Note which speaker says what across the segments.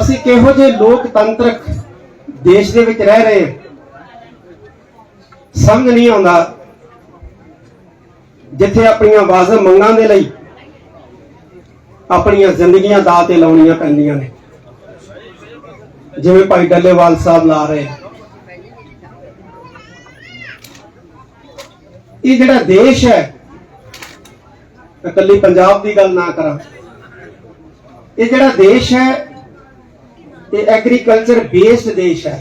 Speaker 1: ਅਸੀਂ ਕਿਹੋ ਜਿਹੇ ਲੋਕਤੰਤਰਕ ਦੇਸ਼ ਦੇ ਵਿੱਚ ਰਹਿ ਰਹੇ ਹਾਂ? ਸਮਝ ਨਹੀਂ ਆਉਂਦਾ। ਜਿੱਥੇ ਆਪਣੀਆਂ ਆਵਾਜ਼ਾਂ ਮੰਗਾਂ ਦੇ ਲਈ ਆਪਣੀਆਂ ਜ਼ਿੰਦਗੀਆਂ ਦਾਅ ਤੇ ਲਾਉਣੀਆਂ ਪੈਂਦੀਆਂ ਨੇ। ਜਿਵੇਂ ਭਾਈ ਡੱਲੇਵਾਲ ਸਾਹਿਬ ਲਾ ਰਹੇ ਇਹ ਜਿਹੜਾ ਦੇਸ਼ ਹੈ ਇਕੱਲੀ ਪੰਜਾਬ ਦੀ ਗੱਲ ਨਾ ਕਰਾਂ। ਇਹ ਜਿਹੜਾ ਦੇਸ਼ ਹੈ, ਇਹ ਐਗਰੀਕਲਚਰ ਬੇਸਡ ਦੇਸ਼ ਹੈ।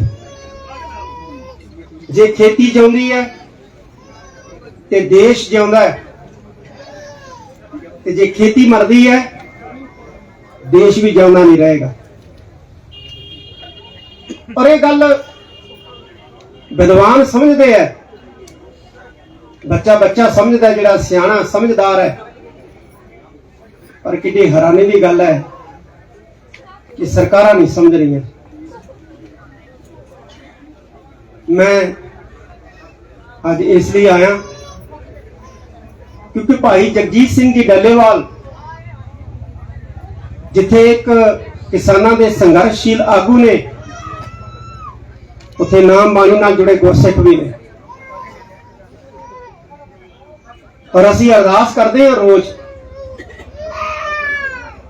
Speaker 1: ਜੇ ਖੇਤੀ ਜਿਉਂਦੀ ਹੈ, ਤੇ ਦੇਸ਼ ਜਿਉਂਦਾ ਹੈ। ਤੇ ਜੇ ਖੇਤੀ ਮਰਦੀ ਹੈ, ਦੇਸ਼ ਵੀ ਜਿਉਂਦਾ ਨਹੀਂ ਰਹੇਗਾ। ਪਰ ਇਹ ਗੱਲ ਵਿਦਵਾਨ ਸਮਝਦੇ ਹੈ। ਬੱਚਾ ਬੱਚਾ ਸਮਝਦਾ ਜਿਹੜਾ ਸਿਆਣਾ ਸਮਝਦਾਰ ਹੈ। ਪਰ ਕਿਤੇ ਹੈਰਾਨੀ ਦੀ ਗੱਲ ਹੈ ਕਿ ਸਰਕਾਰਾਂ ਨਹੀਂ ਸਮਝ ਰਹੀਆਂ। ਮੈਂ ਅੱਜ ਇਸ ਲਈ ਆਇਆ ਕਿਉਂਕਿ ਭਾਈ ਜਗਜੀਤ ਸਿੰਘ ਜੀ ਡੱਲੇਵਾਲ, ਜਿੱਥੇ ਇੱਕ ਕਿਸਾਨਾਂ ਦੇ ਸੰਘਰਸ਼ੀਲ ਆਗੂ ਨੇ, ਉਥੇ ਨਾਮ ਬਾਣੀ ਨਾਲ ਜੁੜੇ ਗੁਰਸਿੱਖ ਵੀ ਨੇ। ਪਰ ਅਸੀਂ ਅਰਦਾਸ ਕਰਦੇ ਹਾਂ ਰੋਜ਼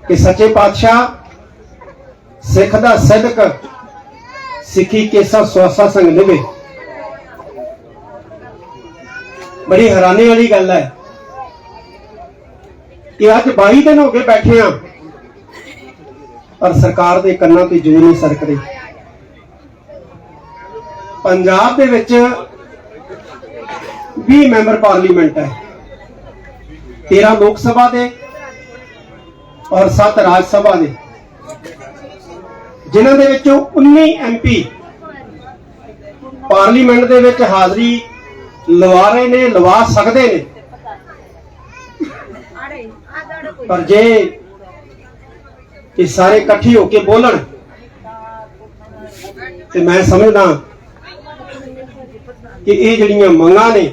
Speaker 1: ਕਿ ਸੱਚੇ ਪਾਤਸ਼ਾਹ ਸਿੱਖ ਦਾ ਸਦਕ ਸਿੱਖੀ ਕੇਸਾ ਸਵਾਸਾ ਸੰਗ ਨਿਭੇ। ਬੜੀ ਹੈਰਾਨੀ ਵਾਲੀ ਗੱਲ ਹੈ। ਕਿ ਅੱਜ 22 ਦਿਨ ਹੋ ਗਏ ਬੈਠੇ ਆ, ਪਰ ਸਰਕਾਰ ਦੇ ਕੰਨਾਂ ਤੇ ਜੂੰ ਨਹੀਂ ਸਰਕ ਰਹੀ ਪੰਜਾਬ ਦੇ ਵਿੱਚ 20 ਮੈਂਬਰ ਪਾਰਲੀਮੈਂਟ ਹੈ 13 ਲੋਕ ਸਭਾ ਦੇ ਔਰ 7 ਰਾਜ ਸਭਾ ਦੇ। ਜਿਨ੍ਹਾਂ ਦੇ ਵਿੱਚੋਂ 19 ਐਮਪੀ ਪਾਰਲੀਮੈਂਟ ਦੇ ਵਿੱਚ ਹਾਜ਼ਰੀ ਲਵਾ ਰਹੇ ਨੇ, ਲਵਾ ਸਕਦੇ ਨੇ। ਪਰ ਜੇ ਇਹ ਸਾਰੇ ਇਕੱਠੇ ਹੋ ਕੇ ਬੋਲਣ, ਤੇ ਮੈਂ ਸਮਝਦਾ ਕਿ ਇਹ ਜਿਹੜੀਆਂ ਮੰਗਾਂ ਨੇ,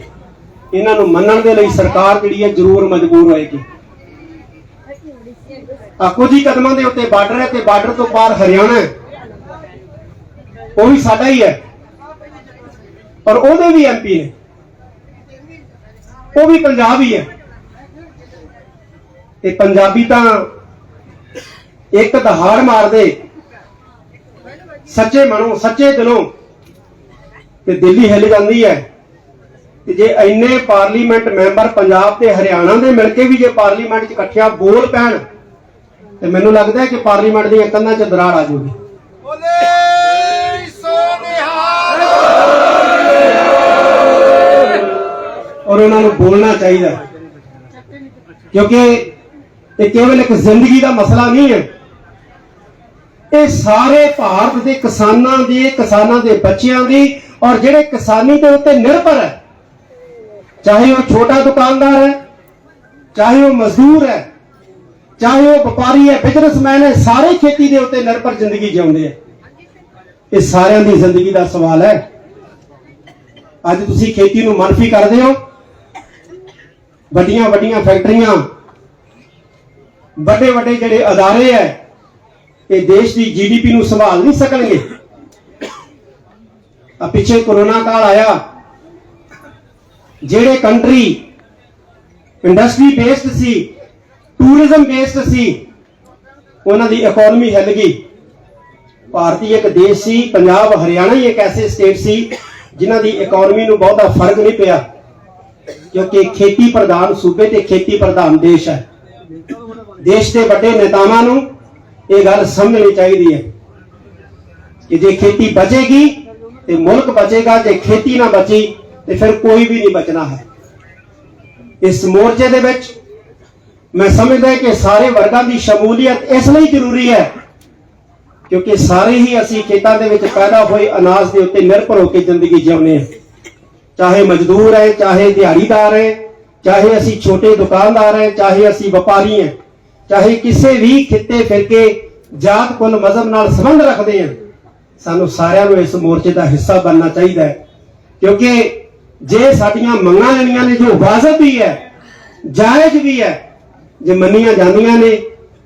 Speaker 1: ਇਹਨਾਂ ਨੂੰ ਮੰਨਣ ਦੇ ਲਈ ਸਰਕਾਰ ਜਿਹੜੀ ਹੈ ਜ਼ਰੂਰ ਮਜਬੂਰ ਹੋਏਗੀ। ਕੁਝ ਹੀ ਕਦਮਾਂ ਦੇ ਉੱਤੇ ਬਾਰਡਰ ਹੈ ਤੇ ਬਾਰਡਰ ਤੋਂ ਪਾਰ ਹਰਿਆਣਾ ਹੈ। ਉਹ ਵੀ ਸਾਡਾ ਹੀ ਹੈ। ਪਰ ਉਹਦੇ ਵੀ ਐਮਪੀ ਨੇ ਉਹ ਵੀ ਪੰਜਾਬ ਹੀ ਹੈ। ਤੇ ਪੰਜਾਬੀ ਤਾਂ ਇੱਕ ਦਹਾੜ ਮਾਰਦੇ। ਸੱਚੇ ਮਨੋਂ, ਸੱਚੇ ਦਿਲੋਂ ਤੇ ਦਿੱਲੀ ਹਿੱਲ ਜਾਂਦੀ ਹੈ। ਤੇ ਜੇ ਇੰਨੇ ਪਾਰਲੀਮੈਂਟ ਮੈਂਬਰ ਪੰਜਾਬ ਤੇ ਹਰਿਆਣਾ ਦੇ ਮਿਲ ਕੇ ਵੀ ਜੇ ਪਾਰਲੀਮੈਂਟ 'ਚ ਇਕੱਠਿਆਂ ਬੋਲ ਪੈਣ ਤੇ ਮੈਨੂੰ ਲੱਗਦਾ ਹੈ ਕਿ ਪਾਰਲੀਮੈਂਟ ਦੀਆਂ ਕੰਧਾਂ 'ਚ ਦਰਾੜ ਆ
Speaker 2: ਸੋਨਿਹਾਲ।
Speaker 1: ਔਰ ਉਹਨਾਂ ਨੂੰ ਬੋਲਣਾ ਚਾਹੀਦਾ। ਕਿਉਂਕਿ ਇਹ ਕੇਵਲ ਇੱਕ ਜ਼ਿੰਦਗੀ ਦਾ ਮਸਲਾ ਨਹੀਂ ਹੈ। ਇਹ ਸਾਰੇ ਭਾਰਤ ਦੇ ਕਿਸਾਨਾਂ ਦੀ ਕਿਸਾਨਾਂ ਦੇ ਬੱਚਿਆਂ ਦੀ ਔਰ ਜਿਹੜੇ ਕਿਸਾਨੀ ਦੇ ਉੱਤੇ ਨਿਰਭਰ ਹੈ। ਚਾਹੇ ਉਹ ਛੋਟਾ ਦੁਕਾਨਦਾਰ ਹੈ ਚਾਹੇ ਉਹ ਮਜ਼ਦੂਰ ਹੈ ਚਾਹੇ ਉਹ ਵਪਾਰੀ ਹੈ ਬਿਜ਼ਨਸਮੈਨ ਹੈ, ਸਾਰੇ ਖੇਤੀ ਦੇ ਉੱਤੇ ਨਿਰਭਰ ਜ਼ਿੰਦਗੀ ਜਿਉਂਦੇ ਆ ਇਹ ਸਾਰਿਆਂ ਦੀ ਜ਼ਿੰਦਗੀ ਦਾ ਸਵਾਲ ਹੈ। ਅੱਜ ਤੁਸੀਂ ਖੇਤੀ ਨੂੰ ਮਨਫੀ ਕਰਦੇ ਹੋ। ਵੱਡੀਆਂ ਵੱਡੀਆਂ ਫੈਕਟਰੀਆਂ, ਵੱਡੇ ਵੱਡੇ ਜਿਹੜੇ ਅਦਾਰੇ ਹੈ, ਇਹ ਦੇਸ਼ ਦੀ ਜੀਡੀਪੀ ਨੂੰ ਸੰਭਾਲ ਨਹੀਂ ਸਕਣਗੇ। ਆ ਪਿੱਛੇ ਕੋਰੋਨਾ ਕਾਲ ਆਇਆ। ਜਿਹੜੇ ਕੰਟਰੀ ਇੰਡਸਟਰੀ ਬੇਸਡ ਸੀ ਟੂਰਿਜ਼ਮ ਬੇਸਡ ਸੀ। ਉਹਨਾਂ ਦੀ ਇਕਨੋਮੀ ਹਿੱਲ ਗਈ। ਭਾਰਤੀ ਇੱਕ ਦੇਸ਼ ਸੀ, ਪੰਜਾਬ, ਹਰਿਆਣਾ ਹੀ ਇੱਕ ਐਸੇ ਸਟੇਟ ਸੀ, ਜਿਨ੍ਹਾਂ ਦੀ ਇਕਨੋਮੀ ਨੂੰ ਬਹੁਤਾ ਫ਼ਰਕ ਨਹੀਂ ਪਿਆ, ਕਿਉਂਕਿ ਖੇਤੀ ਪ੍ਰਧਾਨ ਸੂਬੇ ਤੇ ਖੇਤੀ ਪ੍ਰਧਾਨ ਦੇਸ਼ ਹੈ। ਦੇਸ਼ ਦੇ ਵੱਡੇ ਨੇਤਾਵਾਂ ਨੂੰ ਇਹ ਗੱਲ ਸਮਝਣੀ ਚਾਹੀਦੀ ਹੈ ਕਿ ਜੇ ਖੇਤੀ ਬਚੇਗੀ ਤੇ ਮੁਲਕ ਬਚੇਗਾ, ਜੇ ਖੇਤੀ ਨਾ ਬਚੀ ਤੇ ਫਿਰ ਕੋਈ ਵੀ ਨਹੀਂ ਬਚਣਾ ਹੈ। ਇਸ ਮੋਰਚੇ ਦੇ ਵਿੱਚ ਮੈਂ ਸਮਝਦਾ ਕਿ ਸਾਰੇ ਵਰਗਾਂ ਦੀ ਸ਼ਮੂਲੀਅਤ ਇਸ ਲਈ ਜ਼ਰੂਰੀ ਹੈ ਕਿਉਂਕਿ ਸਾਰੇ ਹੀ ਅਸੀਂ ਖੇਤਾਂ ਦੇ ਵਿੱਚ ਪੈਦਾ ਹੋਏ ਅਨਾਜ ਦੇ ਉੱਤੇ ਨਿਰਭਰ ਹੋ ਕੇ ਜ਼ਿੰਦਗੀ ਜਿਉਂਦੇ ਹਾਂ। ਚਾਹੇ ਮਜ਼ਦੂਰ ਹੈ, ਚਾਹੇ ਦਿਹਾੜੀਦਾਰ ਹੈ, ਚਾਹੇ ਅਸੀਂ ਛੋਟੇ ਦੁਕਾਨਦਾਰ ਹੈ, ਚਾਹੇ ਅਸੀਂ ਵਪਾਰੀ ਹਾਂ, ਚਾਹੇ ਕਿਸੇ ਵੀ ਖਿੱਤੇ ਫਿਰਕੇ ਜਾਤ, ਕੁਲ, ਮਜ਼ਹਬ ਨਾਲ ਸੰਬੰਧ ਰੱਖਦੇ ਹਾਂ, ਸਾਨੂੰ ਸਾਰਿਆਂ ਨੂੰ ਇਸ ਮੋਰਚੇ ਦਾ ਹਿੱਸਾ ਬਣਨਾ ਚਾਹੀਦਾ ਹੈ। ਕਿਉਂਕਿ ਜੇ ਸਾਡੀਆਂ ਮੰਗਾਂ ਜਿਹੜੀਆਂ ਨੇ, ਜੋ ਵਾਜਬ ਵੀ ਹੈ, ਜਾਇਜ਼ ਵੀ ਹੈ ਜੇ ਮੰਨੀਆਂ ਜਾਂਦੀਆਂ ਨੇ,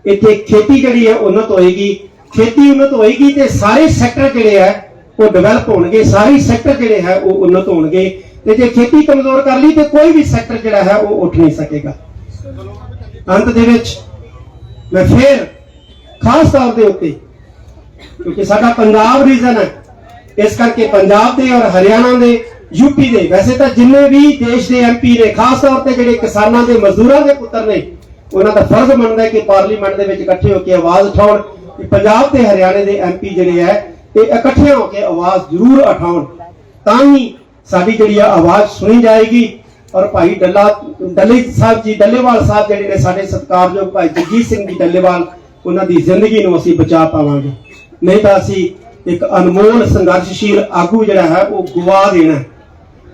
Speaker 1: ਇੱਥੇ ਖੇਤੀ ਜਿਹੜੀ ਹੈ ਉਨਤ ਹੋਏਗੀ। ਖੇਤੀ ਉਨਤ ਹੋਏਗੀ ਤੇ ਸਾਰੇ ਸੈਕਟਰ ਜਿਹੜੇ ਆ ਉਹ ਡਿਵੈਲਪ ਹੋਣਗੇ। ਸਾਰੇ ਸੈਕਟਰ ਜਿਹੜੇ ਹੈ, ਉਹ ਉਨਤ ਹੋਣਗੇ। ਤੇ ਜੇ ਖੇਤੀ ਕਮਜ਼ੋਰ ਕਰ ਲਈ ਤੇ ਕੋਈ ਵੀ ਸੈਕਟਰ ਜਿਹੜਾ ਹੈ, ਉਹ ਉੱਠ ਨਹੀਂ ਸਕੇਗਾ। ਅੰਤ ਦੇ ਵਿੱਚ ਮੈਂ ਫੇਰ ਖਾਸ ਤੌਰ ਦੇ ਉੱਤੇ, ਕਿਉਂਕਿ ਸਾਡਾ ਪੰਜਾਬ ਰੀਜਨ ਹੈ, ਇਸ ਕਰਕੇ ਪੰਜਾਬ ਦੇ ਔਰ ਹਰਿਆਣਾ ਦੇ ਯੂਪੀ ਦੇ, ਵੈਸੇ ਤਾਂ ਜਿੰਨੇ ਵੀ ਦੇਸ਼ ਦੇ ਐਮਪੀ ਨੇ, ਖਾਸ ਤੌਰ ਤੇ ਜਿਹੜੇ ਕਿਸਾਨਾਂ ਦੇ ਮਜ਼ਦੂਰਾਂ ਦੇ ਪੁੱਤਰ ਨੇ ਉਹਨਾਂ ਦਾ ਫਰਜ਼ ਬਣਦਾ ਹੈ ਕਿ ਪਾਰਲੀਮੈਂਟ ਦੇ ਵਿੱਚ ਇਕੱਠੇ ਹੋ ਕੇ ਆਵਾਜ਼ ਉਠਾਉਣ। ਕਿ ਪੰਜਾਬ ਤੇ ਹਰਿਆਣੇ ਦੇ ਐਮਪੀ ਜਿਹੜੇ ਹੈ, ਇਹ ਇਕੱਠੇ ਹੋ ਕੇ ਆਵਾਜ਼ ਜ਼ਰੂਰ ਉਠਾਉਣ। ਤਾਂ ਹੀ ਸਾਡੀ ਜਿਹੜੀ ਆ ਆਵਾਜ਼ ਸੁਣੀ ਜਾਏਗੀ। ਔਰ ਭਾਈ ਡੱਲਾ, ਡੱਲੇ ਸਾਹਿਬ ਜੀ, ਡੱਲੇਵਾਲ ਸਾਹਿਬ ਜਿਹੜੇ ਨੇ ਸਾਡੇ ਸਤਿਕਾਰਯੋਗ ਭਾਈ ਜਗਜੀਤ ਸਿੰਘ ਜੀ ਡੱਲੇਵਾਲ, ਉਹਨਾਂ ਦੀ ਜ਼ਿੰਦਗੀ ਨੂੰ ਅਸੀਂ ਬਚਾ ਪਾਵਾਂਗੇ। ਨਹੀਂ ਤਾਂ ਅਸੀਂ ਇੱਕ ਅਨਮੋਲ ਸੰਘਰਸ਼ਸ਼ੀਲ ਆਗੂ ਜਿਹੜਾ ਹੈ, ਉਹ ਗਵਾ ਦੇਣਾ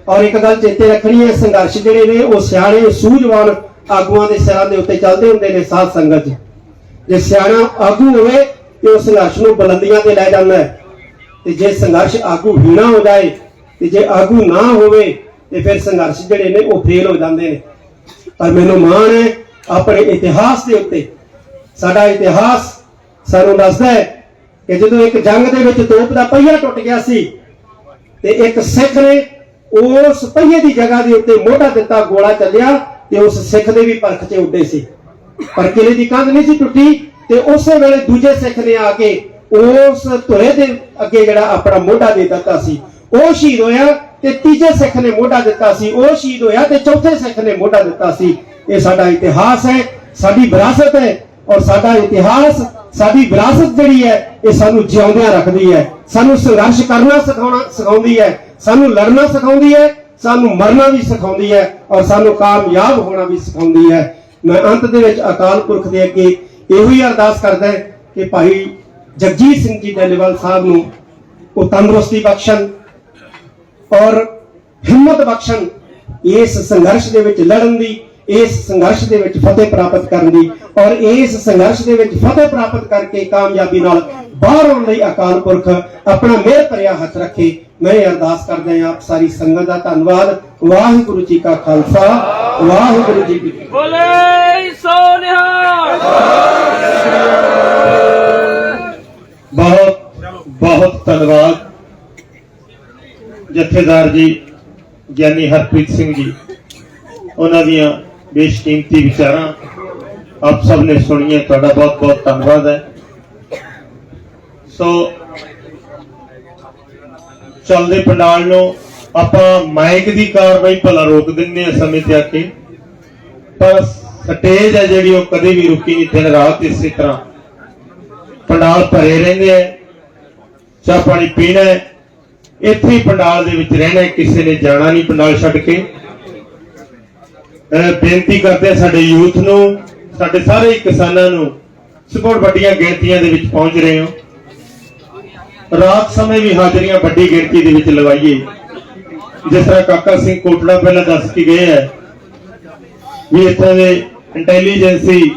Speaker 1: ਔਰ ਇੱਕ ਗੱਲ ਚੇਤੇ ਰੱਖਣੀ ਹੈ, ਸੰਘਰਸ਼ ਜਿਹੜੇ ਨੇ, ਉਹ ਸਿਆਣੇ, ਸੂਝਵਾਨ ਆਗੂਆਂ ਦੇ ਸਿਰਾਂ ਦੇ ਉੱਤੇ ਚੱਲਦੇ ਹੁੰਦੇ ਨੇ ਸਾਧ ਸੰਗਤ 'ਚ ਜੇ ਸਿਆਣਾ ਆਗੂ ਹੋਵੇ ਤੇ ਉਹ ਸੰਘਰਸ਼ ਨੂੰ ਬੁਲੰਦੀਆਂ ਤੇ ਲੈ ਜਾਂਦਾ ਹੈ। ਤੇ ਜੇ ਸੰਘਰਸ਼ ਆਗੂ ਹੀਣਾ ਹੋ ਜਾਏ ਤੇ ਜੇ ਆਗੂ ਨਾ ਹੋਵੇ ਤੇ ਫਿਰ ਸੰਘਰਸ਼ ਜਿਹੜੇ ਨੇ ਉਹ ਫੇਲ ਹੋ ਜਾਂਦੇ ਨੇ। ਪਰ ਮੈਨੂੰ ਮਾਣ ਹੈ ਆਪਣੇ ਇਤਿਹਾਸ ਦੇ ਉੱਤੇ। ਸਾਡਾ ਇਤਿਹਾਸ ਸਾਨੂੰ ਦੱਸਦਾ ਹੈ ਕਿ ਜਦੋਂ ਇੱਕ ਜੰਗ ਦੇ ਵਿੱਚ ਤੋਪ ਦਾ ਪਹੀਆ ਟੁੱਟ ਗਿਆ ਸੀ ਤੇ ਇੱਕ ਸਿੱਖ ਨੇ ਉਸ ਪਹੀਏ ਦੀ ਜਗ੍ਹਾ ਦੇ ਉੱਤੇ ਮੋਢਾ ਦਿੱਤਾ, ਗੋਲਾ ਚੱਲਿਆ ਤੇ ਉਸ ਸਿੱਖ ਦੇ ਵੀ ਪਰਖ 'ਚ ਉੱਡੇ ਸੀ। ਪਰ ਕਿਲੇ ਦੀ ਕੰਧ ਨਹੀਂ ਸੀ ਟੁੱਟੀ ਤੇ ਉਸੇ ਵੇਲੇ ਦੂਜੇ ਸਿੱਖ ਨੇ ਆ ਕੇ ਉਸ ਧੁਰੇ ਦੇ ਅੱਗੇ ਜਿਹੜਾ ਆਪਣਾ ਮੋਢਾ ਦੇ ਦਿੱਤਾ ਸੀ। ਉਹ ਸ਼ਹੀਦ ਹੋਇਆ ਤੇ ਤੀਜੇ ਸਿੱਖ ਨੇ ਮੋਢਾ ਦਿੱਤਾ ਸੀ। ਉਹ ਸ਼ਹੀਦ ਹੋਇਆ ਤੇ ਚੌਥੇ ਸਿੱਖ ਨੇ ਮੋਢਾ ਦਿੱਤਾ ਸੀ। ਇਹ ਸਾਡਾ ਇਤਿਹਾਸ ਹੈ, ਸਾਡੀ ਵਿਰਾਸਤ ਹੈ ਔਰ ਸਾਡਾ ਇਤਿਹਾਸ, ਸਾਡੀ ਵਿਰਾਸਤ ਜਿਹੜੀ ਹੈ, ਇਹ ਸਾਨੂੰ ਜਿਉਂਦਿਆਂ ਰੱਖਦੀ ਹੈ। ਸਾਨੂੰ ਸੰਘਰਸ਼ ਕਰਨਾ ਸਿਖਾਉਣਾ ਸਿਖਾਉਂਦੀ ਹੈ, ਸਾਨੂੰ ਲੜਨਾ ਸਿਖਾਉਂਦੀ ਹੈ ਸਾਨੂੰ ਮਰਨਾ ਵੀ ਸਿਖਾਉਂਦੀ ਹੈ ਔਰ ਸਾਨੂੰ ਕਾਮਯਾਬ ਹੋਣਾ ਵੀ ਸਿਖਾਉਂਦੀ ਹੈ। ਮੈਂ ਅੰਤ ਦੇ ਵਿੱਚ ਅਕਾਲ ਪੁਰਖ ਦੇ ਅੱਗੇ ਇਹੋ ਹੀ ਅਰਦਾਸ ਕਰਦਾ ਕਿ ਭਾਈ ਜਗਜੀਤ ਸਿੰਘ ਜੀ ਡੱਲੇਵਾਲ ਸਾਹਿਬ ਨੂੰ ਉਹ ਤੰਦਰੁਸਤੀ ਬਖਸ਼ਣ ਔਰ ਹਿੰਮਤ ਬਖਸ਼ਣ ਇਸ ਸੰਘਰਸ਼ ਦੇ ਵਿੱਚ ਲੜਨ ਦੀ, ਇਸ ਸੰਘਰਸ਼ ਦੇ ਵਿੱਚ ਫਤਿਹ ਪ੍ਰਾਪਤ ਕਰਨ ਦੀ ਔਰ ਇਸ ਸੰਘਰਸ਼ ਦੇ ਵਿੱਚ ਫਤਿਹ ਪ੍ਰਾਪਤ ਕਰਕੇ ਕਾਮਯਾਬੀ ਨਾਲ ਬਾਹਰ ਆਉਣ ਲਈ ਅਕਾਲ ਪੁਰਖ ਆਪਣਾ ਮਿਹਰ ਭਰਿਆ ਹੱਥ ਰੱਖੇ। ਮੈਂ ਇਹ ਅਰਦਾਸ ਕਰਦਾ ਹਾਂ ਆਪ ਸਾਰੀ ਸੰਗਤ ਦਾ ਧੰਨਵਾਦ ਵਾਹਿਗੁਰੂ ਜੀ ਕਾ ਖਾਲਸਾ ਵਾਹਿਗੁਰੂ ਜੀ ਕੀ ਫਤਿਹ
Speaker 3: ਬੋਲੇ ਸੋ ਨਿਹਾਲ
Speaker 4: ਬਹੁਤ ਬਹੁਤ ਧੰਨਵਾਦ ਜਥੇਦਾਰ ਜੀ ਗਿਆਨੀ ਹਰਪ੍ਰੀਤ ਸਿੰਘ ਜੀ ਉਹਨਾਂ ਦੀਆਂ ਬੇਸ਼ਕੀਮਤੀ ਵਿਚਾਰਾਂ ਆਪ ਸਭ ਨੇ ਸੁਣੀਆਂ ਤੁਹਾਡਾ ਬਹੁਤ ਬਹੁਤ ਧੰਨਵਾਦ ਹੈ ਸੋ ਚੱਲਦੇ ਪੰਡਾਲ ਨੂੰ ਆਪਾਂ ਮਾਈਕ ਦੀ ਕਾਰਵਾਈ ਭਲਾ ਰੋਕ ਦਿੰਦੇ ਆ ਸਮੇਂ ਤੇ ਆ ਕੇ। ਪਰ ਸਟੇਜ ਹੈ ਜਿਹੜੀ ਉਹ ਕਦੇ ਵੀ ਰੁਕੀ ਨਹੀਂ, ਦਿਨ ਰਾਤ ਇਸੇ ਤਰ੍ਹਾਂ ਪੰਡਾਲ ਭਰੇ ਰਹਿੰਦੇ ਆ, ਚਾਹ ਪਾਣੀ ਪੀਣਾ ਇੱਥੇ ਹੀ ਪੰਡਾਲ ਦੇ ਵਿੱਚ ਰਹਿਣਾ ਕਿਸੇ ਨੇ ਜਾਣਾ ਨਹੀਂ ਪੰਡਾਲ ਛੱਡ ਕੇ। ਬੇਨਤੀ ਕਰਦੇ ਆ ਸਾਡੇ ਯੂਥ ਨੂੰ, ਸਾਡੇ ਸਾਰੇ ਕਿਸਾਨਾਂ ਨੂੰ ਸਪੋਰਟ ਵੱਡੀਆਂ ਗਿਣਤੀਆਂ ਦੇ ਵਿੱਚ ਪਹੁੰਚ ਰਹੇ ਹੋ। ਰਾਤ ਸਮੇਂ ਵੀ ਹਾਜ਼ਰੀਆਂ ਵੱਡੀ ਗਿਣਤੀ ਦੇ ਵਿੱਚ ਲਵਾਈਏ। ਜਿਸ ਤਰ੍ਹਾਂ ਕਾਕਾ ਸਿੰਘ ਕੋਟੜਾ ਪਹਿਲਾਂ ਦੱਸ ਕੇ ਗਏ ਹੈ ਵੀ ਇੱਥੇ ਦੇ ਇੰਟੈਲੀਜੈਂਸੀ